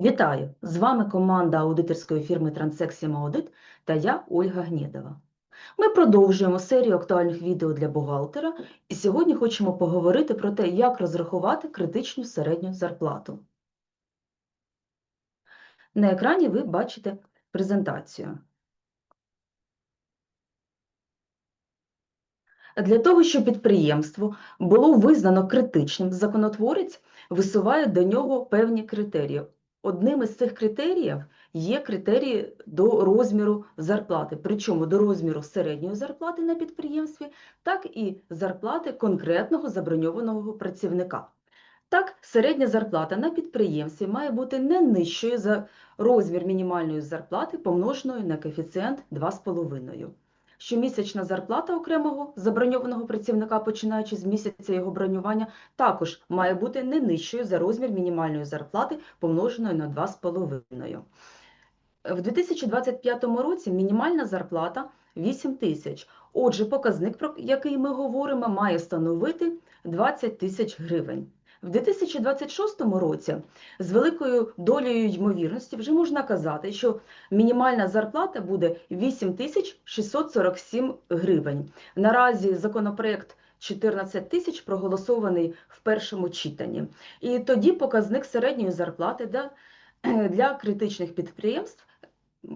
Вітаю! З вами команда аудиторської фірми Транссексіум Аудит та я Ольга Гнєдова. Ми продовжуємо серію актуальних відео для бухгалтера і сьогодні хочемо поговорити про те, як розрахувати критичну середню зарплату. На екрані ви бачите презентацію. Для того, щоб підприємство було визнано критичним, законотворець висуває до нього певні критерії. Одним із цих критеріїв є критерії до розміру зарплати, причому до розміру середньої зарплати на підприємстві, так і зарплати конкретного заброньованого працівника. Так, середня зарплата на підприємстві має бути не нижчою за розмір мінімальної зарплати, помноженою на коефіцієнт 2,5. Щомісячна зарплата окремого заброньованого працівника, починаючи з місяця його бронювання, також має бути не нижчою за розмір мінімальної зарплати, помноженою на 2,5. В 2025 році мінімальна зарплата 8 тисяч. Отже, показник, про який ми говоримо, має становити 20 тисяч гривень. В 2026 році з великою долею ймовірності вже можна казати, що мінімальна зарплата буде 8647 гривень. Наразі законопроект 14 тисяч проголосований в першому читанні. І тоді показник середньої зарплати для, критичних підприємств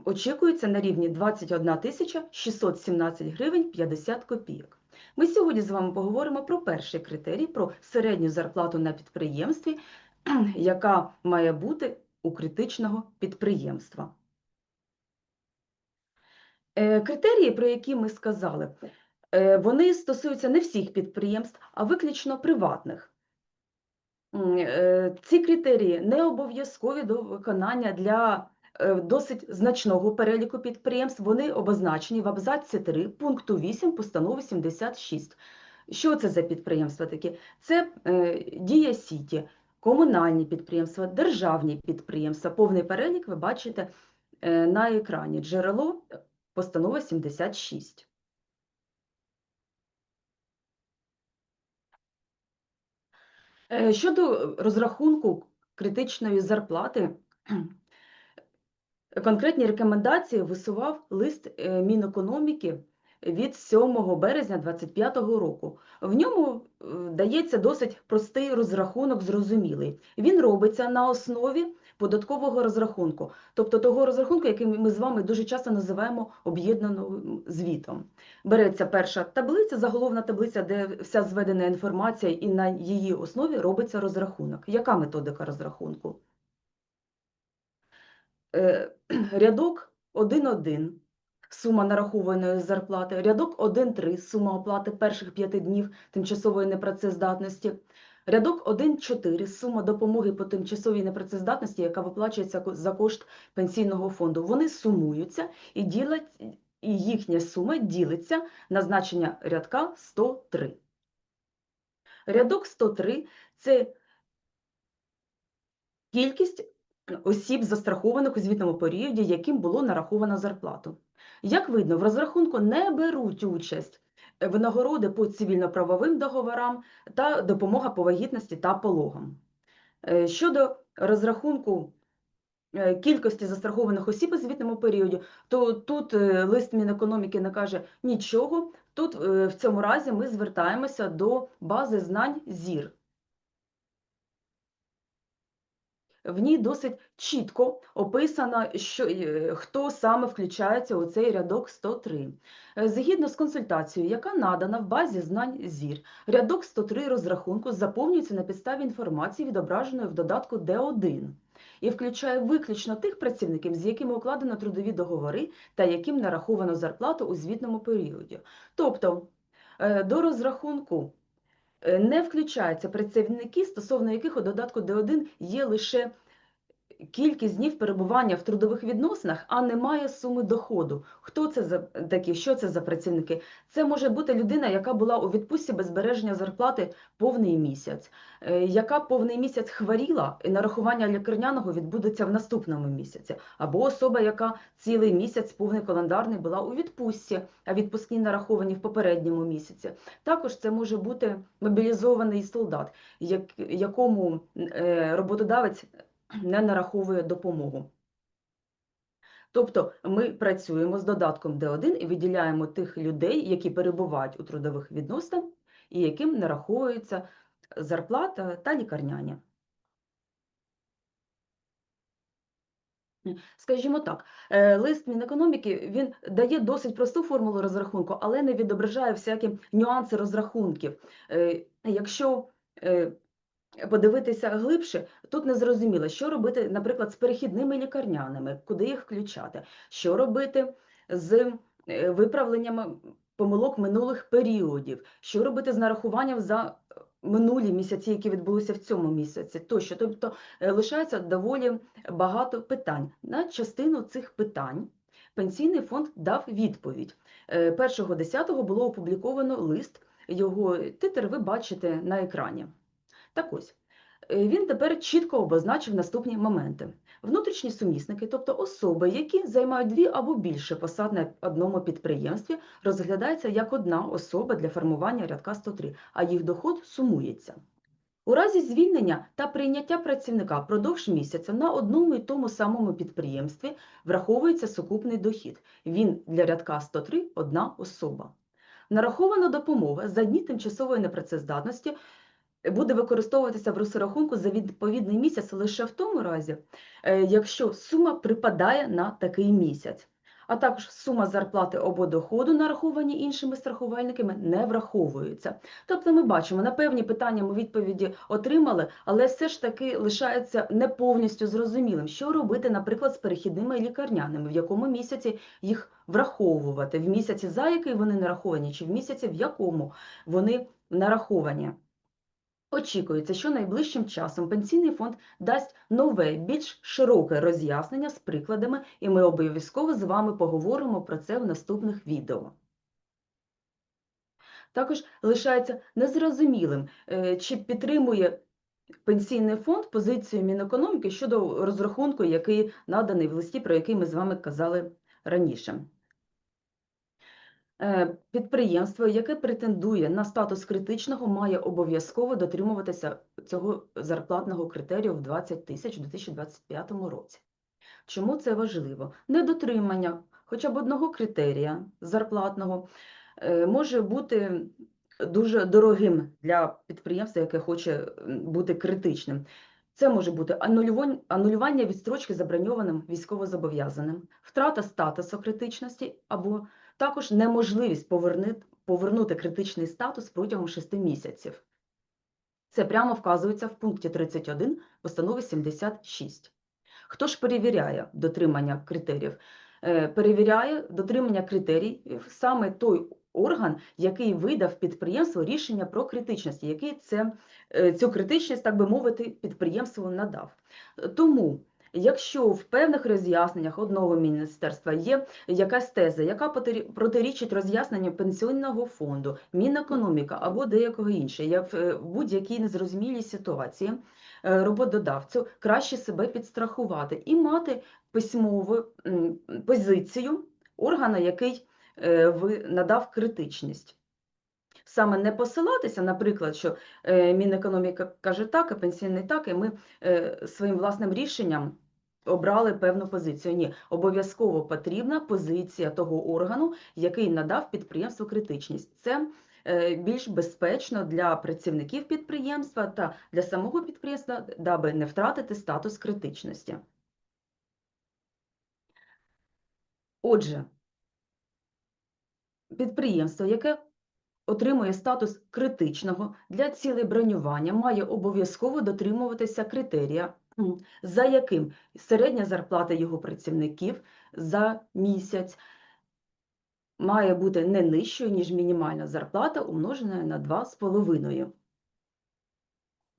очікується на рівні 21 тисяча 617 гривень 50 копійок. Ми сьогодні з вами поговоримо про перший критерій, про середню зарплату на підприємстві, яка має бути у критичного підприємства. Е, критерії, про які ми сказали, е, вони стосуються не всіх підприємств, а виключно приватних. Е, ці критерії не обов'язкові до виконання для досить значного переліку підприємств. Вони обозначені в абзаці 3 пункту 8 постанови 76. Що це за підприємства такі? Це Дія Сіті, комунальні підприємства, державні підприємства. Повний перелік ви бачите на екрані. Джерело Постанова 76. Е, щодо розрахунку критичної зарплати, конкретні рекомендації висував лист е, Мінекономіки від 7 березня 2025 року. В ньому е, дається досить простий розрахунок, зрозумілий. Він робиться на основі податкового розрахунку, тобто того розрахунку, який ми з вами дуже часто називаємо об'єднаним звітом. Береться перша таблиця, заголовна таблиця, де вся зведена інформація, і на її основі робиться розрахунок. Яка методика розрахунку? Е, рядок 1.1 сума нарахованої зарплати, рядок 1.3 сума оплати перших 5 днів тимчасової непрацездатності, Рядок 1.4 сума допомоги по тимчасовій непрацездатності, яка виплачується за кошт пенсійного фонду. Вони сумуються і ділять, і їхня сума ділиться на значення рядка 103. Рядок 103 це кількість осіб, застрахованих у звітному періоді, яким було нараховано зарплату. Як видно, в розрахунку не беруть участь винагороди по цивільно-правовим договорам та допомога по вагітності та пологам. Е, щодо розрахунку е, кількості застрахованих осіб у звітному періоді, то тут е, лист Мінекономіки не каже нічого. Тут в цьому разі ми звертаємося до бази знань ЗІР. В ній досить чітко описано, що, е, хто саме включається у цей рядок 103. Е, згідно з консультацією, яка надана в базі знань ЗІР, рядок 103 розрахунку заповнюється на підставі інформації, відображеної в додатку Д1 і включає виключно тих працівників, з якими укладено трудові договори та яким нараховано зарплату у звітному періоді. Тобто е, до розрахунку не включаються працівники, стосовно яких у додатку Д1 є лише кількість днів перебування в трудових відносинах, а немає суми доходу. Хто це за такі? Що це за працівники? Це може бути людина, яка була у відпустці без збереження зарплати повний місяць, е, яка повний місяць хворіла, і нарахування лікарняного відбудеться в наступному місяці, або особа, яка цілий місяць повний календарний була у відпустці, а відпускні нараховані в попередньому місяці. Також це може бути мобілізований солдат, якому е, роботодавець не нараховує допомогу. Тобто ми працюємо з додатком Д1 і виділяємо тих людей, які перебувають у трудових відносинах і яким нараховується зарплата та лікарняні. Скажімо так, е, лист Мінекономіки він дає досить просту формулу розрахунку, але не відображає всякі нюанси розрахунків. Е, Якщо е, подивитися глибше, тут не зрозуміло, що робити, наприклад, з перехідними лікарняними, куди їх включати, що робити з е, виправленням помилок минулих періодів, що робити з нарахуванням за минулі місяці, які відбулися в цьому місяці, тощо. Тобто е, лишається доволі багато питань. На частину цих питань пенсійний фонд дав відповідь. Е, 1.10 було опубліковано лист, його титр ви бачите на екрані. Так ось, е, він тепер чітко обозначив наступні моменти. Внутрішні сумісники, тобто особи, які займають дві або більше посад на одному підприємстві, розглядаються як одна особа для формування рядка 103, а їх доход сумується. У разі звільнення та прийняття працівника впродовж місяця на одному і тому самому підприємстві враховується сукупний дохід. Він для рядка 103 – одна особа. Нарахована допомога за дні тимчасової непрацездатності буде використовуватися в розрахунку за відповідний місяць лише в тому разі, е, якщо сума припадає на такий місяць. А також сума зарплати або доходу, нараховані іншими страхувальниками, не враховується. Тобто ми бачимо, на певні питання ми відповіді отримали, але все ж таки лишається не повністю зрозумілим, що робити, наприклад, з перехідними лікарняними, в якому місяці їх враховувати, в місяці, за який вони нараховані, чи в місяці, в якому вони нараховані. Очікується, що найближчим часом пенсійний фонд дасть нове, більш широке роз'яснення з прикладами, і ми обов'язково з вами поговоримо про це в наступних відео. Також лишається незрозумілим, е, чи підтримує пенсійний фонд позицію Мінекономіки щодо розрахунку, який наданий в листі, про який ми з вами казали раніше. Е, Підприємство, яке претендує на статус критичного, має обов'язково дотримуватися цього зарплатного критерію в 20 тисяч у 2025 році. Чому це важливо? Недотримання хоча б одного критерія зарплатного е, може бути дуже дорогим для підприємства, яке хоче бути критичним. Це може бути анулювання відстрочки заброньованим військовозобов'язаним, втрата статусу критичності або також неможливість повернути, повернути критичний статус протягом 6 місяців. Це прямо вказується в пункті 31 постанови 76. Хто ж перевіряє дотримання критеріїв? Е, перевіряє дотримання критеріїв саме той орган, який видав підприємству рішення про критичність, який це, е, цю критичність, так би мовити, підприємству надав. Тому Якщо в певних роз'ясненнях одного міністерства є якась теза, яка протирічить роз'ясненню пенсійного фонду, Мінекономіка або деякого іншого, в будь-якій незрозумілій ситуації е, роботодавцю краще себе підстрахувати і мати письмову позицію органа, який е, надав критичність. Саме не посилатися, наприклад, що е, Мінекономіка каже так, а пенсійний так, і ми своїм власним рішенням обрали певну позицію. Ні, обов'язково потрібна позиція того органу, який надав підприємству критичність. Це е, більш безпечно для працівників підприємства та для самого підприємства, даби не втратити статус критичності. Отже, підприємство, яке отримує статус критичного для цілей бронювання, має обов'язково дотримуватися критерія за яким середня зарплата його працівників за місяць має бути не нижчою, ніж мінімальна зарплата, умножена на 2,5.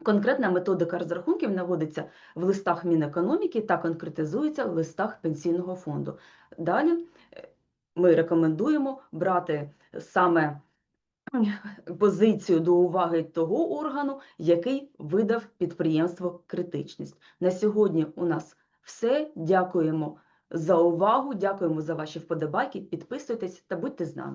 Конкретна методика розрахунків наводиться в листах Мінекономіки та конкретизується в листах Пенсійного фонду. Далі е, ми рекомендуємо брати саме позицію до уваги того органу, який видав підприємство критичність. На сьогодні у нас все. Дякуємо за увагу, дякуємо за ваші вподобайки. Підписуйтесь та будьте з нами.